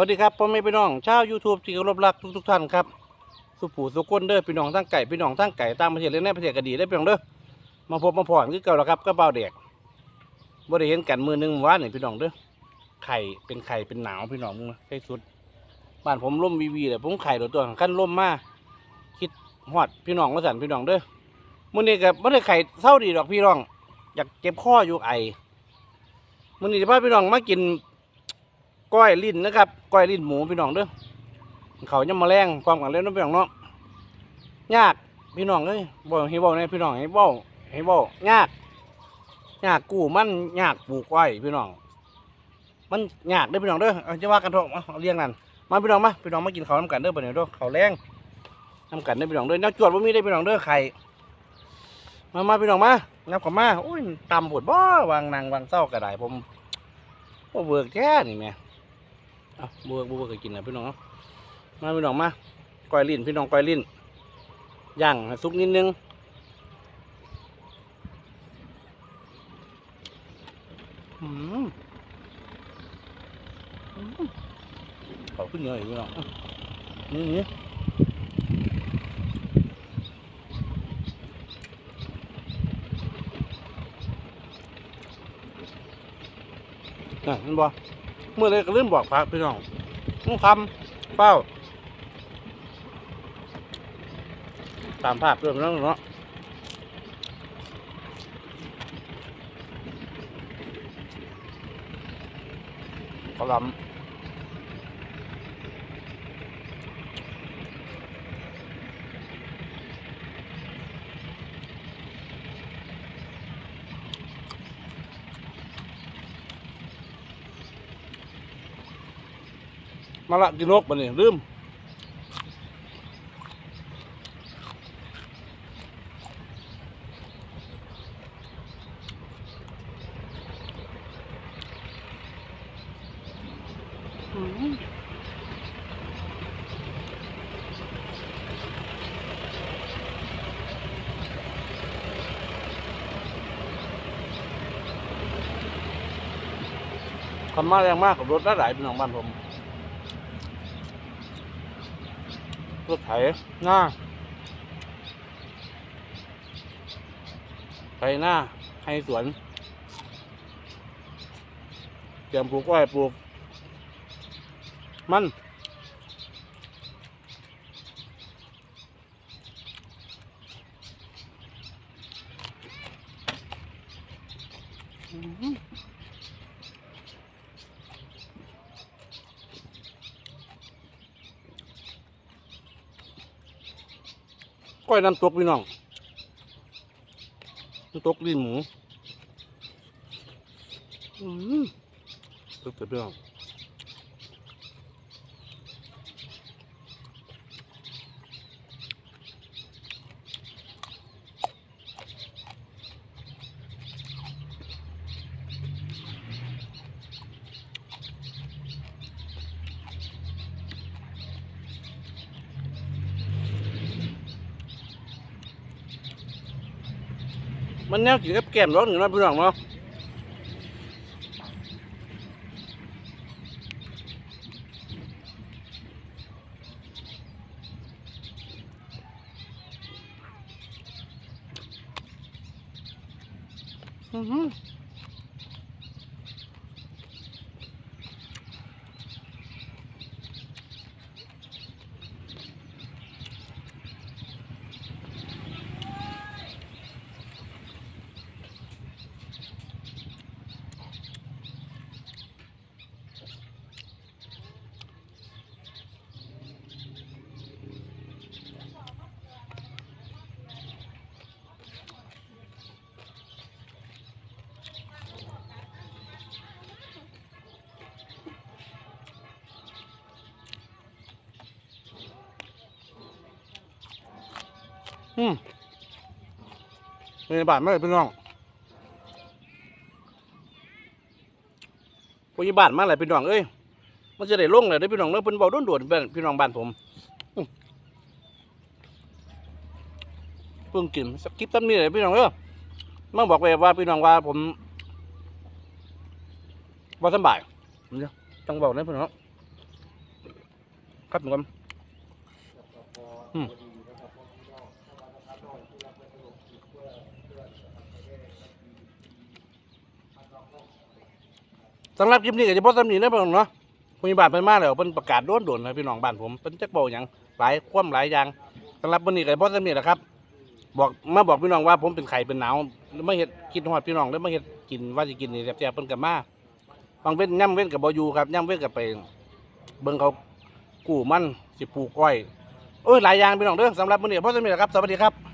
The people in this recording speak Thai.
วัสดีครับพ่อแม่พี่น้องชาว YouTube ที่เคารพรักทุกทุกท่านครับสุผูสุคนเด้อพี่น้องทั้งไก่พี่น้องทั้งไก่ตามประเทศและในประเทศก็ดีได้พี่น้องเด้อมาพบมาพอนคือเก่าแล้วครับก็เบาเด็กบ่ได้เห็นกันมือหนึ่งเมื่านนี่พี่น้องเด้อไข่เป็นไข่เป็นหนาวพี่น้องมึงนะใช่สุดบ้านผมร่มวีวีเลยผมไข่ตัวตัวขั้นร่มมาคิดฮอดพี่น้องมาสั่นพี่น้องเด้อมื้อนี้ก็บ่ได้ไข่เศร้าดีดอกพี่น้อง อยากเจ็บคออยู่ไอมื้อนี้จะพาพี่น้องมากิน ก้อยลิ้นนะครับก้อยลิ้นหมูพี่น้องเด้อเขายังมาแรงความกันเล่นน้องพี่น้องเนาะยากพี่น้องเอ้ยบอกให้บอกในพี่น้องให้บอกให้บอกยากยากกู้มันยากปลูกก้อยพี่น้อง มันยากเด้อพี่น้องเด้อเอาจะว่ากันเถอะเอาเอาเรียงนั่นมาพี่น้องมาพี่น้องมากินข้าวน้ำกันเด้อปะเนี่ยเด้อข้าวแรงน้ำกันเด้อพี่น้องเด้อแนวจวดว่ามีได้พี่น้องเด้อไข่มามาพี่น้องมานับกับมาโอ้ยตำปวดบ่วางนางวางเศร้ากระไดผมว่าเบิกแท้นี่แม่ อะบัวบัวเคยกินนะพี่น้องเนาะมาพี่น้องมาก้อยลิ้นพี่น้องก้อยลิ้นย่างสุกนิดนึงอืมอืมเขาขึ้นเยอยู่พี่น้องนี่นี่น่ะเห็นบ่ เมื่อไรก็เริ่มบอกพระพี่น้องน้องคำเป้าตามภาพเรื่องน้องเนาะกระลำ มาละกินนกปะเนี่ยลืมคำมาแรงมากกับรถได้หลายเป็นของบ้านผม รถไถหน้าไถหน้าให้สวน เตรียมปลูกอ้อยปลูก มัน ก้อยน้ำตกพี่น้องน้ำตกลิ้นหมูอืมตึกเพี่น้อง มันแนวกินกับแกมร้อนหนึ่งนะพี่น้องเนาะอือ อืมเป็นบาทมาเลยพี่น้องพยาบาลมาเลยพี่น้องเอ้ย มันจะได้ลงเลยได้พี่น้องเนาะเพิ่นเบาด่วนๆเป็นพี่น้องบ้านผมเพิ่งกินสกคลิปตั้งนี้เลยพี่น้องเอ้ยมาบอกไปว่าพี่น้องว่าผมว่าสบายต้องบอกนะพี่น้องครับผมอืม สำหรับคลิปนี้ก็จะพอสำนีนะพี่น้องเนาะคุยบาทเป็นมาแล้วเป็นประกาศโดนโดนๆนะพี่น้องบ้านผมเป็นจักเบาอย่างหลายคว่ำหลายอย่างสำหรับวันนี้ก็จะพอสำนีแหละครับ บอกมาบอกพี่น้องว่าผมเป็นไข่เป็นหนาวแล้วมาเห็ดกินหอดพี่น้องแล้วไมาเห็ดกินว่าจะกินนี่แซ่บๆเพิ่นกับมาบางเว้นย่ำเว้นกับบอยูครับย่ำเว้นกับไปเบิ่งเขากู้มันสิปลูกอ้อยโอ้ยหลายอย่างพี่น้องเด้อสำหรับมื้อนี้พอสำนีแหละครับสวัสดีครับ